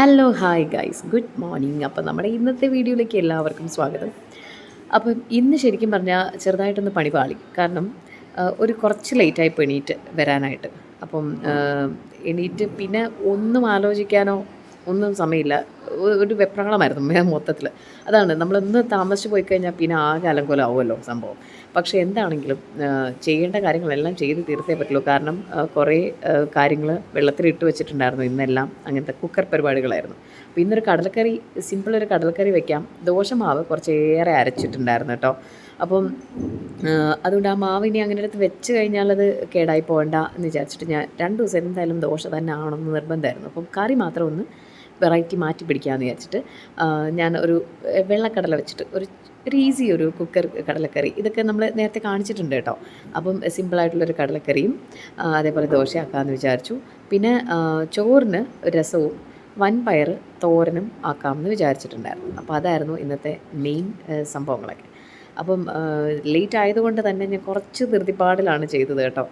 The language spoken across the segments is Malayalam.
Hello hi guys good morning അപ്പം നമ്മുടെ ഇന്നത്തെ വീഡിയോയിലേക്ക് എല്ലാവർക്കും സ്വാഗതം. അപ്പം ഇന്ന് ശരിക്കും പറഞ്ഞാൽ ചെറുതായിട്ടൊന്ന് പണി പാളി. കാരണം ഒരു കുറച്ച് ലേറ്റായി പെണീറ്റ് വരാനായിട്ട്. അപ്പം എണീറ്റ് പിന്നെ ഒന്നും ആലോചിക്കാനോ ഒന്നും സമയമില്ല. ഒരു വെപ്രാളമായിരുന്നു മൊത്തത്തിൽ അതാണ് നമ്മളൊന്ന് താമസിച്ച് പോയി കഴിഞ്ഞാൽ പിന്നെ ആകെ അലങ്കോലമാവുമല്ലോ സംഭവം. പക്ഷേ എന്താണെങ്കിലും ചെയ്യേണ്ട കാര്യങ്ങളെല്ലാം ചെയ്ത് തീർത്തേ പറ്റുള്ളൂ. കാരണം കുറേ കാര്യങ്ങൾ വെള്ളത്തിൽ ഇട്ട് വെച്ചിട്ടുണ്ടായിരുന്നു ഇന്നെല്ലാം. അങ്ങനത്തെ കുക്കർ പരിപാടികളായിരുന്നു. അപ്പോൾ ഇന്നൊരു കടലക്കറി സിമ്പിൾ ഒരു കടലക്കറി വെക്കാം. ദോശമാവ് കുറച്ചേറെ അരച്ചിട്ടുണ്ടായിരുന്നു കേട്ടോ. അപ്പം അതുകൊണ്ട് ആ മാവ് ഇനി അങ്ങനെ എടുത്ത് വെച്ച് കഴിഞ്ഞാൽ അത് കേടായി പോകണ്ട എന്ന് വിചാരിച്ചിട്ട് ഞാൻ രണ്ട് ദിവസം എന്തായാലും ദോശ തന്നെ ആണെന്ന് നിർബന്ധമായിരുന്നു. അപ്പം കറി മാത്രം ഒന്ന് വെറൈറ്റി മാറ്റി പിടിക്കാമെന്ന് വിചാരിച്ചിട്ട് ഞാൻ ഒരു വെള്ളക്കടല വെച്ചിട്ട് ഒരു ഒരു ഈസി ഒരു കുക്കർ കടലക്കറി. ഇതൊക്കെ നമ്മൾ നേരത്തെ കാണിച്ചിട്ടുണ്ട് കേട്ടോ. അപ്പം സിമ്പിളായിട്ടുള്ളൊരു കടലക്കറിയും അതേപോലെ ദോശയാക്കാമെന്ന് വിചാരിച്ചു. പിന്നെ ചോറിന് രസവും വൻപയർ തോരനും ആക്കാമെന്ന് വിചാരിച്ചിട്ടുണ്ടായിരുന്നു. അപ്പോൾ അതായിരുന്നു ഇന്നത്തെ മെയിൻ സംഭവങ്ങളൊക്കെ. അപ്പം ലേറ്റ് ആയതുകൊണ്ട് തന്നെ ഞാൻ കുറച്ച് ധൃതിപ്പാടിലാണ് ചെയ്തത് കേട്ടോ.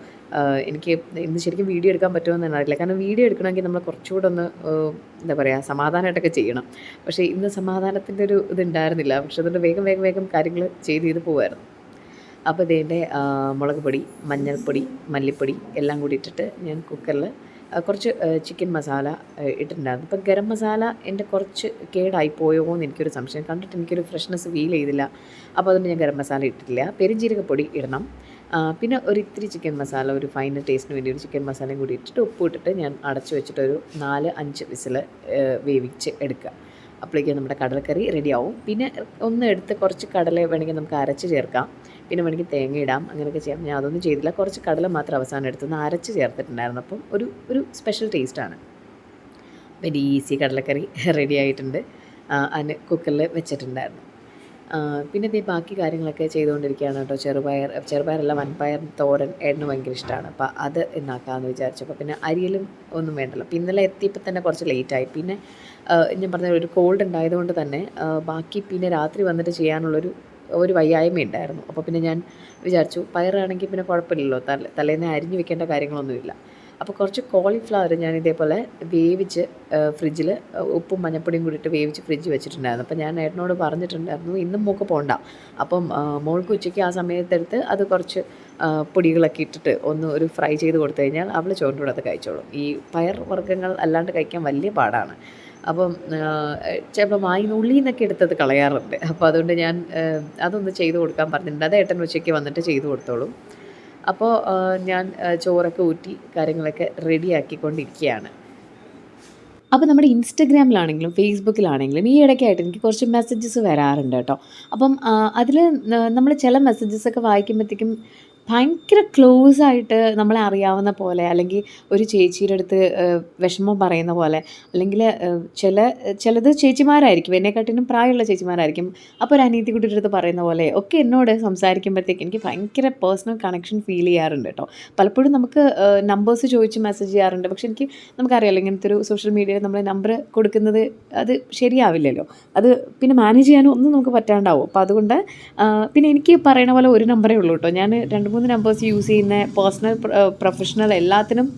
എനിക്ക് ഇന്ന് ശരിക്കും വീഡിയോ എടുക്കാൻ പറ്റുമെന്ന് തന്നെ അറിയില്ല. കാരണം വീഡിയോ എടുക്കണമെങ്കിൽ നമ്മൾ കുറച്ചുകൂടെ ഒന്ന് എന്താ പറയുക സമാധാനമായിട്ടൊക്കെ ചെയ്യണം. പക്ഷേ ഇന്ന് സമാധാനത്തിന്റെ ഒരു ഇതുണ്ടായിരുന്നില്ല. പക്ഷെ അതുകൊണ്ട് വേഗം വേഗം വേഗം കാര്യങ്ങൾ ചെയ്ത് ചെയ്ത് പോകുമായിരുന്നു അപ്പോൾ ഇതിന്റെ മുളക് പൊടി മഞ്ഞൾപ്പൊടി മല്ലിപ്പൊടി എല്ലാം കൂടി ഇട്ടിട്ട് ഞാൻ കുക്കറിൽ കുറച്ച് ചിക്കൻ മസാല ഇട്ടിട്ടുണ്ടായിരുന്നു. അപ്പോൾ ഗരം മസാല എന്റെ കുറച്ച് കേടായി പോയോ എന്ന് എനിക്കൊരു സംശയം. കണ്ടിട്ട് എനിക്കൊരു ഫ്രഷ്നെസ് ഫീൽ ചെയ്തില്ല. അപ്പോൾ അതുകൊണ്ട് ഞാൻ ഗരം മസാല ഇട്ടിട്ടില്ല. പെരുംജീരകപ്പൊടി ഇടണം. പിന്നെ ഒരു ഇത്തിരി ചിക്കൻ മസാല ഒരു ഫൈനൽ ടേസ്റ്റിന് വേണ്ടി ഒരു ചിക്കൻ മസാലയും കൂടി ഇട്ടിട്ട് ഉപ്പ് ഇട്ടിട്ട് ഞാൻ അടച്ചു വെച്ചിട്ട് ഒരു നാല് അഞ്ച് വിസിൽ വേവിച്ച് എടുക്കുക. അപ്പോഴേക്കും നമ്മുടെ കടലക്കറി റെഡിയാവും പിന്നെ ഒന്ന് എടുത്ത് കുറച്ച് കടല വേണമെങ്കിൽ നമുക്ക് അരച്ച് ചേർക്കാം. പിന്നെ വേണമെങ്കിൽ തേങ്ങ ഇടാം അങ്ങനെയൊക്കെ ചെയ്യാം. ഞാൻ അതൊന്നും ചെയ്തില്ല. കുറച്ച് കടല മാത്രം അവസാനം എടുത്തൊന്ന് അരച്ച് ചേർത്തിട്ടുണ്ടായിരുന്നു. അപ്പം ഒരു ഒരു സ്പെഷ്യൽ ടേസ്റ്റാണ് വെരി ഈസി കടലക്കറി റെഡി ആയിട്ടുണ്ട്. അതിന് കുക്കറിൽ വെച്ചിട്ടുണ്ടായിരുന്നു. പിന്നെ ഇതേ ബാക്കി കാര്യങ്ങളൊക്കെ ചെയ്തുകൊണ്ടിരിക്കുകയാണ് കേട്ടോ. ചെറുപയർ ചെറുപയറല്ല വൻപയർ തോരൻ ഏട്ടന് ഭയങ്കര ഇഷ്ടമാണ്. അപ്പോൾ അത് ഇന്നാക്കാമെന്ന് വിചാരിച്ചപ്പോൾ പിന്നെ അരിയലും ഒന്നും വേണ്ടല്ലോ. അപ്പോൾ ഇന്നലെ എത്തിയപ്പോൾ തന്നെ കുറച്ച് ലേറ്റായി പിന്നെ ഞാൻ പറഞ്ഞ ഒരു കോൾഡ് ഉണ്ടായതുകൊണ്ട് തന്നെ ബാക്കി പിന്നെ രാത്രി വന്നിട്ട് ചെയ്യാനുള്ളൊരു ഒരു വയ്യായ്മ ഉണ്ടായിരുന്നു. അപ്പോൾ പിന്നെ ഞാൻ വിചാരിച്ചു പയറാണെങ്കിൽ പിന്നെ കുഴപ്പമില്ലല്ലോ തല തലേന്ന് അരിഞ്ഞു വെക്കേണ്ട കാര്യങ്ങളൊന്നുമില്ല. അപ്പോൾ കുറച്ച് കോളിഫ്ലവർ ഞാൻ ഇതേപോലെ വേവിച്ച് ഫ്രിഡ്ജിൽ ഉപ്പും മഞ്ഞപ്പൊടിയും കൂടിയിട്ട് വേവിച്ച് ഫ്രിഡ്ജ് വെച്ചിട്ടുണ്ടായിരുന്നു. അപ്പോൾ ഞാൻ ഏട്ടനോട് പറഞ്ഞിട്ടുണ്ടായിരുന്നു ഇന്നും മൂക്ക് പോണ്ട. അപ്പം മോൾക്ക് ഉച്ചയ്ക്ക് ആ സമയത്തെടുത്ത് അത് കുറച്ച് പൊടികളൊക്കെ ഇട്ടിട്ട് ഒന്ന് ഒരു ഫ്രൈ ചെയ്ത് കൊടുത്തു കഴിഞ്ഞാൽ അവൾ ചോറിന്റെ കൂടെ അത് കഴിച്ചോളും. ഈ പയർ വർഗങ്ങൾ അല്ലാണ്ട് കഴിക്കാൻ വലിയ പാടാണ്. അപ്പം ചിലപ്പോൾ വായിന്ന് ഉള്ളിൽ നിന്നൊക്കെ എടുത്തത് കളയാറുണ്ട്. അപ്പോൾ അതുകൊണ്ട് ഞാൻ അതൊന്ന് ചെയ്തു കൊടുക്കാൻ പറഞ്ഞിട്ടുണ്ട്. അത് ഏട്ടൻ ഉച്ചയ്ക്ക് വന്നിട്ട് ചെയ്തു കൊടുത്തോളും. അപ്പോൾ ഞാൻ ചോറൊക്കെ ഊറ്റി കാര്യങ്ങളൊക്കെ റെഡിയാക്കിക്കൊണ്ടിരിക്കുകയാണ് അപ്പോൾ നമ്മുടെ ഇൻസ്റ്റഗ്രാമിലാണെങ്കിലും ഫേസ്ബുക്കിലാണെങ്കിലും ഈ ഇടയ്ക്കായിട്ട് എനിക്ക് കുറച്ച് മെസ്സേജസ് വരാറുണ്ട് കേട്ടോ. അപ്പം അതിൽ നമ്മൾ ചില മെസ്സേജസ് ഒക്കെ വായിക്കുമ്പോഴത്തേക്കും ഭയങ്കര ക്ലോസ് ആയിട്ട് നമ്മളെ അറിയാവുന്ന പോലെ അല്ലെങ്കിൽ ഒരു ചേച്ചിയുടെ അടുത്ത് വിഷമം പറയുന്ന പോലെ അല്ലെങ്കിൽ ചില ചിലത് ചേച്ചിമാരായിരിക്കും. എന്നെക്കാട്ടിനും പ്രായമുള്ള ചേച്ചിമാരായിരിക്കും. അപ്പോൾ ഒരു അനീതി കുട്ടിയുടെ അടുത്ത് പറയുന്ന പോലെ ഒക്കെ എന്നോട് സംസാരിക്കുമ്പോഴത്തേക്ക് എനിക്ക് ഭയങ്കര പേഴ്സണൽ കണക്ഷൻ ഫീൽ ചെയ്യാറുണ്ട് കേട്ടോ പലപ്പോഴും നമുക്ക് നമ്പേഴ്സ് ചോദിച്ച് മെസ്സേജ് ചെയ്യാറുണ്ട്. പക്ഷെ എനിക്ക് നമുക്കറിയാലോ ഇങ്ങനത്തെ ഒരു സോഷ്യൽ മീഡിയയിൽ നമ്മൾ നമ്പർ കൊടുക്കുന്നത് അത് ശരിയാവില്ലല്ലോ. അത് പിന്നെ മാനേജ് ചെയ്യാനും ഒന്നും നമുക്ക് പറ്റാണ്ടാവും. അപ്പോൾ അതുകൊണ്ട് പിന്നെ എനിക്ക് പറയണ പോലെ ഒരു നമ്പറേ ഉള്ളൂ കേട്ടോ ഞാൻ രണ്ട് മൂന്ന് നമ്പേഴ്സ് യൂസ് ചെയ്യുന്ന പേഴ്സണൽ പ്രൊഫഷണൽ എല്ലാത്തിനും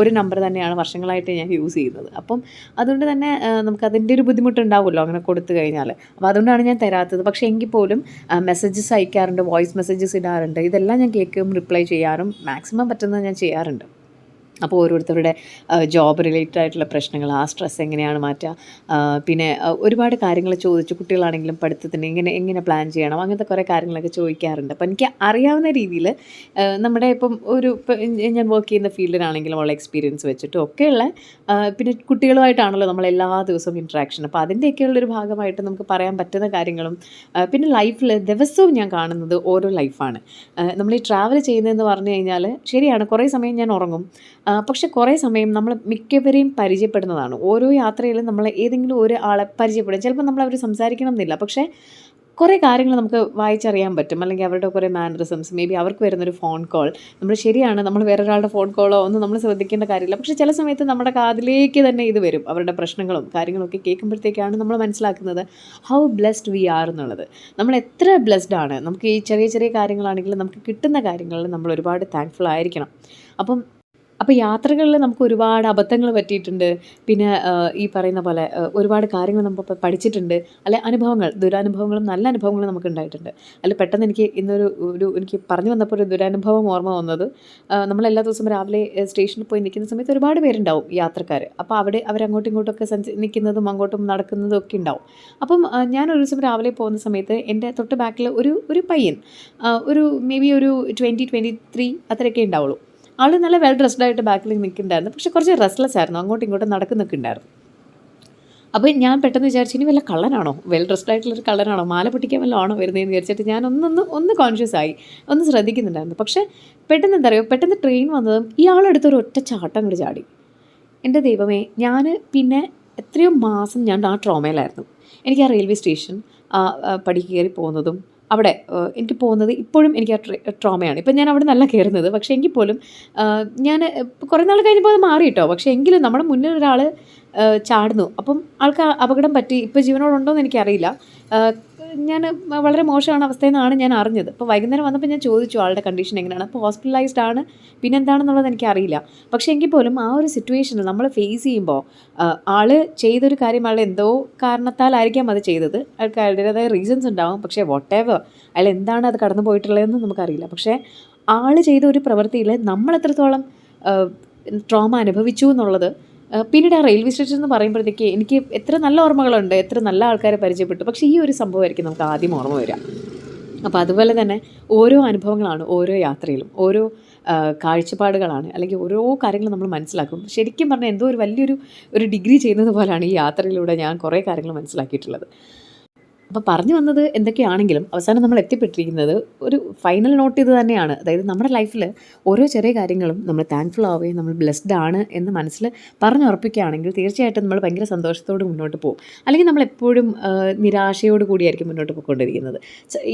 ഒരു നമ്പർ തന്നെയാണ് വർഷങ്ങളായിട്ട് ഞാൻ യൂസ് ചെയ്യുന്നത്. അപ്പം അതുകൊണ്ട് തന്നെ നമുക്ക് അതിന്റെ ഒരു ബുദ്ധിമുട്ടുണ്ടാവുമല്ലോ അങ്ങനെ കൊടുത്തു കഴിഞ്ഞാൽ അപ്പോൾ അതുകൊണ്ടാണ് ഞാൻ തരാത്തത്. പക്ഷേ എങ്കിൽ പോലും മെസ്സേജസ് അയക്കാറുണ്ട് വോയിസ് മെസ്സേജസ് ഇടാറുണ്ട്. ഇതെല്ലാം ഞാൻ കേൾക്കും റിപ്ലൈ ചെയ്യാറും മാക്സിമം പറ്റുന്നത് ഞാൻ ചെയ്യാറുണ്ട്. അപ്പോൾ ഓരോരുത്തരുടെ ജോബ് റിലേറ്റഡ് ആയിട്ടുള്ള പ്രശ്നങ്ങൾ ആ സ്ട്രെസ് എങ്ങനെയാണ് മാറ്റുക പിന്നെ ഒരുപാട് കാര്യങ്ങൾ ചോദിച്ചു കുട്ടികളാണെങ്കിലും പഠിത്തത്തിന് എങ്ങനെ എങ്ങനെ പ്ലാൻ ചെയ്യണം അങ്ങനത്തെ കുറേ കാര്യങ്ങളൊക്കെ ചോദിക്കാറുണ്ട്. അപ്പോൾ എനിക്ക് അറിയാവുന്ന രീതിയിൽ നമ്മുടെ ഇപ്പം ഒരു ഞാൻ വർക്ക് ചെയ്യുന്ന ഫീൽഡിലാണെങ്കിലും ഉള്ള എക്സ്പീരിയൻസ് വെച്ചിട്ടും ഒക്കെയുള്ള പിന്നെ കുട്ടികളുമായിട്ടാണല്ലോ നമ്മൾ എല്ലാ ദിവസവും ഇൻട്രാക്ഷൻ അപ്പോൾ അതിന്റെയൊക്കെയുള്ളൊരു ഭാഗമായിട്ട് നമുക്ക് പറയാൻ പറ്റുന്ന കാര്യങ്ങളും പിന്നെ ലൈഫിൽ ദിവസവും ഞാൻ കാണുന്നത് ഓരോ ലൈഫാണ് നമ്മൾ ഈ ട്രാവൽ ചെയ്യുന്നതെന്ന് പറഞ്ഞു കഴിഞ്ഞാൽ ശരിയാണ് കുറേ സമയം ഞാൻ ഉറങ്ങും. പക്ഷെ കുറേ സമയം നമ്മൾ മിക്കവരെയും പരിചയപ്പെടുന്നതാണ്. ഓരോ യാത്രയിലും നമ്മൾ ഏതെങ്കിലും ഒരു ആളെ പരിചയപ്പെടും. ചിലപ്പോൾ നമ്മൾ അവർ സംസാരിക്കണം എന്നില്ല. പക്ഷേ കുറേ കാര്യങ്ങൾ നമുക്ക് വായിച്ചറിയാൻ പറ്റും. അല്ലെങ്കിൽ അവരുടെ കുറേ മാനറിസംസ് മേ ബി അവർക്ക് വരുന്നൊരു ഫോൺ കോൾ നമ്മൾ ശരിയാണ് നമ്മൾ വേറൊരാളുടെ ഫോൺ കോളോ ഒന്നും നമ്മൾ ശ്രദ്ധിക്കേണ്ട കാര്യമില്ല. പക്ഷേ ചില സമയത്ത് നമ്മുടെ കാതിലേക്ക് തന്നെ ഇത് വരും. അവരുടെ പ്രശ്നങ്ങളും കാര്യങ്ങളൊക്കെ കേൾക്കുമ്പോഴത്തേക്കാണ് നമ്മൾ മനസ്സിലാക്കുന്നത് ഹൗ ബ്ലെസ്ഡ് വി ആർ എന്നുള്ളത്. നമ്മൾ എത്ര ബ്ലെസ്ഡ് ആണ്. നമുക്ക് ഈ ചെറിയ ചെറിയ കാര്യങ്ങളാണെങ്കിലും നമുക്ക് കിട്ടുന്ന കാര്യങ്ങളിൽ നമ്മൾ ഒരുപാട് താങ്ക്ഫുൾ ആയിരിക്കണം. അപ്പം അപ്പോൾ യാത്രകളിൽ നമുക്ക് ഒരുപാട് അബദ്ധങ്ങൾ പറ്റിയിട്ടുണ്ട്. പിന്നെ ഈ പറയുന്ന പോലെ ഒരുപാട് കാര്യങ്ങൾ നമ്മൾ പഠിച്ചിട്ടുണ്ട്. അല്ലെ അനുഭവങ്ങൾ ദുരനുഭവങ്ങളും നല്ല അനുഭവങ്ങളും നമുക്ക് ഉണ്ടായിട്ടുണ്ട്. അല്ല പെട്ടെന്ന് എനിക്ക് ഇന്നൊരു ഒരു എനിക്ക് പറഞ്ഞു വന്നപ്പോൾ ഒരു ദുരനുഭവം ഓർമ്മ വന്നത്. നമ്മൾ എല്ലാ ദിവസവും രാവിലെ സ്റ്റേഷനിൽ പോയി നിൽക്കുന്ന സമയത്ത് ഒരുപാട് പേരുണ്ടാവും യാത്രക്കാർ അപ്പോൾ അവിടെ അവരങ്ങോട്ടും ഇങ്ങോട്ടൊക്കെ സഞ്ച നിൽക്കുന്നതും അങ്ങോട്ടും നടക്കുന്നതും ഒക്കെ ഉണ്ടാവും. അപ്പം ഞാൻ ഒരു ദിവസം രാവിലെ പോകുന്ന സമയത്ത് എന്റെ തൊട്ട് ബാക്കിൽ ഒരു ഒരു പയ്യൻ ഒരു മേ ബി ഒരു ട്വന്റി ട്വന്റി ത്രീ അത്രയൊക്കെ ഉണ്ടാവുള്ളൂ. ആൾ നല്ല വെൽ ഡ്രസ്ഡ് ആയിട്ട് ബാക്കിൽ നിൽക്കുന്നുണ്ടായിരുന്നു. പക്ഷെ കുറച്ച് റെസ്ലെസ് ആയിരുന്നു. അങ്ങോട്ടും ഇങ്ങോട്ടും നടക്കുന്നൊക്കെ ഉണ്ടായിരുന്നു. അപ്പോൾ ഞാൻ പെട്ടെന്ന് വിചാരിച്ചു ഇനി വല്ല കള്ളനാണോ? വെൽ ഡ്രസ്ഡ് ആയിട്ടുള്ളൊരു കള്ളനാണോ? മാല പൊട്ടിക്കാൻ വല്ല ആണോ വരുന്നതെന്ന് വിചാരിച്ചിട്ട് ഞാൻ ഒന്നൊന്ന് ഒന്ന് കോൺഷ്യസ് ആയി. ഒന്ന് ശ്രദ്ധിക്കുന്നുണ്ടായിരുന്നു. പക്ഷേ പെട്ടെന്ന് എന്താ പറയുക പെട്ടെന്ന് ട്രെയിൻ വന്നതും ഇയാളെടുത്തൊരു ഒറ്റ ചാട്ടം കൂടി ചാടി. എന്റെ ദൈവമേ ഞാൻ പിന്നെ എത്രയോ മാസം ഞാൻ ആ ട്രോമയിലായിരുന്നു എനിക്ക് ആ റെയിൽവേ സ്റ്റേഷൻ പടി കയറി പോകുന്നതും അവിടെ എനിക്ക് പോകുന്നത് ഇപ്പോഴും എനിക്ക് ആ ട്ര- ട്രോമയാണ്. ഇപ്പം ഞാൻ അവിടെ നല്ല കയറുന്നത്. പക്ഷേ എങ്കിൽ പോലും ഞാൻ കുറേ നാൾ കഴിഞ്ഞപ്പോൾ അത് മാറി കേട്ടോ. പക്ഷേ എങ്കിലും നമ്മുടെ മുന്നിൽ ഒരാൾ ചാടുന്നു. അപ്പം ആൾക്ക് അപകടം പറ്റി. ഇപ്പോൾ ജീവനോടുണ്ടോ എന്ന് എനിക്കറിയില്ല ഞാൻ വളരെ മോശമാണ് അവസ്ഥയെന്നാണ് ഞാൻ അറിഞ്ഞത്. അപ്പോൾ വൈകുന്നേരം വന്നപ്പോൾ ഞാൻ ചോദിച്ചു ആളുടെ കണ്ടീഷൻ എങ്ങനെയാണ്. അപ്പോൾ ഹോസ്പിറ്റലൈസ്ഡ് ആണ്. പിന്നെ എന്താണെന്നുള്ളത് എനിക്കറിയില്ല. പക്ഷേ എങ്കിൽ പോലും ആ ഒരു സിറ്റുവേഷനിൽ നമ്മൾ ഫേസ് ചെയ്യുമ്പോൾ ആൾ ചെയ്തൊരു കാര്യം അയാൾ എന്തോ കാരണത്താലായിരിക്കാം അത് ചെയ്തത്. അയാൾക്ക് അയാളുടേതായ റീസൺസ് ഉണ്ടാവും. പക്ഷേ വോട്ട് എവർ അയാൾ എന്താണ് അത് കടന്നു പോയിട്ടുള്ളതെന്ന് നമുക്കറിയില്ല. പക്ഷേ ആൾ ചെയ്ത ഒരു പ്രവൃത്തിയിൽ നമ്മൾ എത്രത്തോളം ട്രോമ അനുഭവിച്ചു എന്നുള്ളത് പിന്നീട് ആ റെയിൽവേ സ്റ്റേഷൻ എന്ന് പറയുമ്പോഴത്തേക്ക് എനിക്ക് എത്ര നല്ല ഓർമ്മകളുണ്ട് എത്ര നല്ല ആൾക്കാരെ പരിചയപ്പെട്ടു. പക്ഷേ ഈ ഒരു സംഭവമായിരിക്കും നമുക്ക് ആദ്യം ഓർമ്മ വരിക. അപ്പോൾ അതുപോലെ തന്നെ ഓരോ അനുഭവങ്ങളാണ് ഓരോ യാത്രയിലും ഓരോ കാഴ്ചപ്പാടുകളാണ് അല്ലെങ്കിൽ ഓരോ കാര്യങ്ങൾ നമ്മൾ മനസ്സിലാക്കും. ശരിക്കും പറഞ്ഞാൽ എന്തോ ഒരു വലിയൊരു ഒരു ഡിഗ്രി ചെയ്യുന്നത് പോലെയാണ് ഈ യാത്രയിലൂടെ ഞാൻ കുറേ കാര്യങ്ങൾ മനസ്സിലാക്കിയിട്ടുള്ളത്. അപ്പോൾ പറഞ്ഞു വന്നത് എന്തൊക്കെയാണെങ്കിലും അവസാനം നമ്മൾ എത്തിപ്പെട്ടിരിക്കുന്നത് ഒരു ഫൈനൽ നോട്ട് ഇത് തന്നെയാണ്. അതായത് നമ്മുടെ ലൈഫിൽ ഓരോ ചെറിയ കാര്യങ്ങളും നമ്മൾ താങ്ക്ഫുൾ ആവുകയും നമ്മൾ ബ്ലെസ്ഡ് ആണ് എന്ന് മനസ്സിൽ പറഞ്ഞുറപ്പിക്കുകയാണെങ്കിൽ തീർച്ചയായിട്ടും നമ്മൾ ഭയങ്കര സന്തോഷത്തോടെ മുന്നോട്ട് പോകും. അല്ലെങ്കിൽ നമ്മൾ എപ്പോഴും നിരാശയോട് കൂടിയായിരിക്കും മുന്നോട്ട് പോയിക്കൊണ്ടിരിക്കുന്നത്.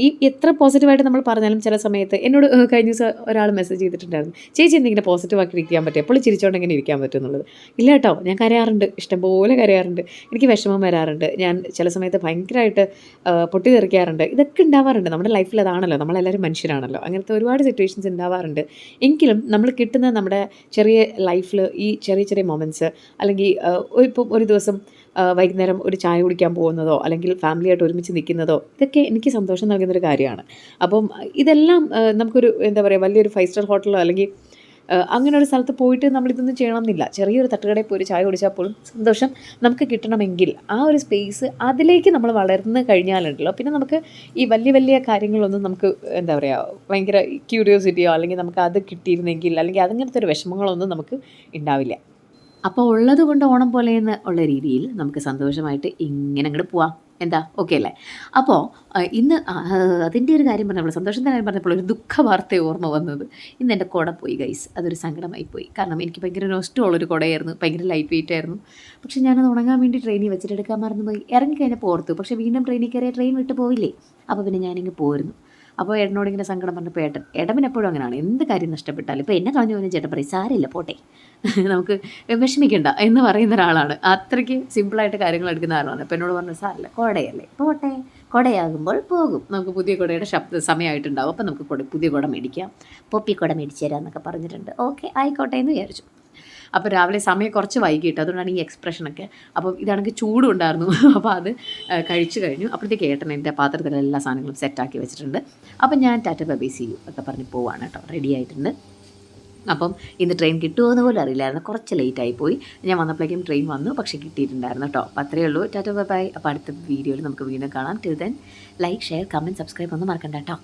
ഈ എത്ര പോസിറ്റീവായിട്ട് നമ്മൾ പറഞ്ഞാലും ചില സമയത്ത് എന്നോട് കഴിഞ്ഞ ദിവസം ഒരാൾ മെസ്സേജ് ചെയ്തിട്ടുണ്ടായിരുന്നു. ചേച്ചി എന്തെങ്കിലും പോസിറ്റീവാക്കി ഇരിക്കാൻ പറ്റും എപ്പോഴും ചിരിച്ചോണ്ട് എങ്ങനെ ഇരിക്കാൻ പറ്റും എന്നുള്ളത്? ഇല്ല കേട്ടോ ഞാൻ കരയാറുണ്ട്. ഇഷ്ടംപോലെ കരയാറുണ്ട്. എനിക്ക് വിഷമം വരാറുണ്ട്. ഞാൻ ചില സമയത്ത് ഭയങ്കരമായിട്ട് ആ, പൊട്ടിത്തെറിക്കാറുണ്ട് ഇതൊക്കെ ഉണ്ടാവാറുണ്ട്. നമ്മുടെ ലൈഫിൽ അതാണല്ലോ. നമ്മളെല്ലാവരും മനുഷ്യരാണല്ലോ. അങ്ങനത്തെ ഒരുപാട് സിറ്റുവേഷൻസ് ഉണ്ടാവാറുണ്ട്. എങ്കിലും നമ്മൾ കിട്ടുന്ന നമ്മുടെ ചെറിയ ലൈഫിൽ ഈ ചെറിയ ചെറിയ മൊമെന്റ്സ് അല്ലെങ്കിൽ ഇപ്പം ഒരു ദിവസം വൈകുന്നേരം ഒരു ചായ കുടിക്കാൻ പോകുന്നതോ അല്ലെങ്കിൽ ഫാമിലിയായിട്ട് ഒരുമിച്ച് നിൽക്കുന്നതോ ഇതൊക്കെ എനിക്ക് സന്തോഷം നൽകുന്നൊരു കാര്യമാണ്. അപ്പം ഇതെല്ലാം നമുക്കൊരു എന്താ പറയുക വലിയൊരു ഫൈവ് സ്റ്റാർ ഹോട്ടലോ അല്ലെങ്കിൽ അങ്ങനെ ഒരു സ്ഥലത്ത് പോയിട്ട് നമ്മളിതൊന്നും ചെയ്യണമെന്നില്ല. ചെറിയൊരു തട്ടുകടയിൽ പോയി ചായ കുടിച്ചാൽ പോലും സന്തോഷം നമുക്ക് കിട്ടണമെങ്കിൽ ആ ഒരു സ്പേസ് അതിലേക്ക് നമ്മൾ വളർന്നു കഴിഞ്ഞാലുണ്ടല്ലോ. പിന്നെ നമുക്ക് ഈ വലിയ വലിയ കാര്യങ്ങളൊന്നും നമുക്ക് എന്താ പറയുക ഭയങ്കര ക്യൂരിയോസിറ്റിയോ അല്ലെങ്കിൽ നമുക്ക് അത് കിട്ടിയിരുന്നെങ്കിൽ അല്ലെങ്കിൽ അതിങ്ങനത്തെ ഒരു വിഷമങ്ങളൊന്നും നമുക്ക് ഉണ്ടാവില്ല. അപ്പോൾ ഉള്ളത് കൊണ്ട് ഓണം പോലെ എന്ന് ഉള്ള രീതിയിൽ നമുക്ക് സന്തോഷമായിട്ട് ഇങ്ങനെ അങ്ങോട്ട് പോവാം. എന്താ? ഓക്കെ അല്ലേ? അപ്പോൾ ഇന്ന് അതിന്റെ ഒരു കാര്യം പറഞ്ഞപ്പോൾ സന്തോഷം തന്നെ പറഞ്ഞപ്പോൾ ഒരു ദുഃഖ വാർത്ത ഓർമ്മ വന്നത് ഇന്ന് എന്റെ കുട പോയി ഗൈസ് അതൊരു സങ്കടമായി പോയി. കാരണം എനിക്ക് ഭയങ്കര നോസ്റ്റുള്ളൊരു കുടയായിരുന്നു. ഭയങ്കര ലൈറ്റ് വെയിറ്റ് ആയിരുന്നു. പക്ഷേ ഞാനത് ഉണങ്ങാൻ വേണ്ടി ട്രെയിനിൽ വെച്ചിട്ടെടുക്കാൻ ഇറങ്ങി കഴിഞ്ഞാൽ ഓർത്തു. പക്ഷേ വീണ്ടും ട്രെയിനിൽ കയറിയ ട്രെയിൻ വിട്ട് പോവില്ലേ? അപ്പോൾ പിന്നെ ഞാനിങ്ങ് പോരുന്നു. അപ്പോൾ ഏട്ടനോട് ഇങ്ങനെ സങ്കടം പറഞ്ഞപ്പോൾ ഏട്ടൻ ഏട്ടൻ എപ്പോഴും അങ്ങനെയാണ് എന്ത് കാര്യം നഷ്ടപ്പെട്ടാലും ഇപ്പോൾ എന്നെ കളഞ്ഞു പോകുന്ന ചേട്ടൻ പറയും സാരമില്ല പോട്ടെ. നമുക്ക് വിഷമിക്കണ്ട എന്ന് പറയുന്ന ഒരാളാണ്. അത്രയ്ക്ക് സിമ്പിളായിട്ട് കാര്യങ്ങൾ എടുക്കുന്ന ആളാണ്. അപ്പോൾ എന്നോട് പറഞ്ഞു സാരല്ല കുടയല്ലേ? പോട്ടെ. കുടയാകുമ്പോൾ പോകും. നമുക്ക് പുതിയ കുടയുടെ ശബ്ദ സമയമായിട്ടുണ്ടാവും. അപ്പോൾ നമുക്ക് പുതിയ കുട മേടിക്കാം. പൊപ്പി കുട മേടിച്ചു തരാം എന്നൊക്കെ പറഞ്ഞിട്ടുണ്ട്. ഓക്കെ ആയിക്കോട്ടെ എന്ന് വിചാരിച്ചു. അപ്പോൾ രാവിലെ സമയം കുറച്ച് വൈകിട്ട് അതുകൊണ്ടാണ് ഈ എക്സ്പ്രഷനൊക്കെ അപ്പോൾ ഇതാണെങ്കിൽ ചൂടും ഉണ്ടായിരുന്നു അപ്പോൾ അത് കഴിച്ചു കഴിഞ്ഞു. അപ്പോഴത്തേക്ക് ഏട്ടൻ എന്റെ പാത്രത്തിലുള്ള എല്ലാ സാധനങ്ങളും സെറ്റാക്കി വെച്ചിട്ടുണ്ട്. അപ്പോൾ ഞാൻ ടാറ്റ ബൈ സി യു ഒക്കെ പറഞ്ഞ് പോവാണ് കേട്ടോ. റെഡി ആയിട്ടുണ്ട്. അപ്പം ഇന്ന് ട്രെയിൻ കിട്ടുമോ എന്ന് പോലും അറിയില്ലായിരുന്നു. കുറച്ച് ലേറ്റ് ആയി പോയി. ഞാൻ വന്നപ്പോഴേക്കും ട്രെയിൻ വന്നു. പക്ഷേ കിട്ടിയിട്ടുണ്ടായിരുന്നു കേട്ടോ. അപ്പോൾ അത്രയേ ഉള്ളൂ. ടാറ്റ ബൈ അപ്പോൾ അടുത്ത വീഡിയോയിൽ നമുക്ക് വീണ്ടും കാണാം. Till then like share comment subscribe ഒന്നും മറക്കണ്ട കേട്ടോ.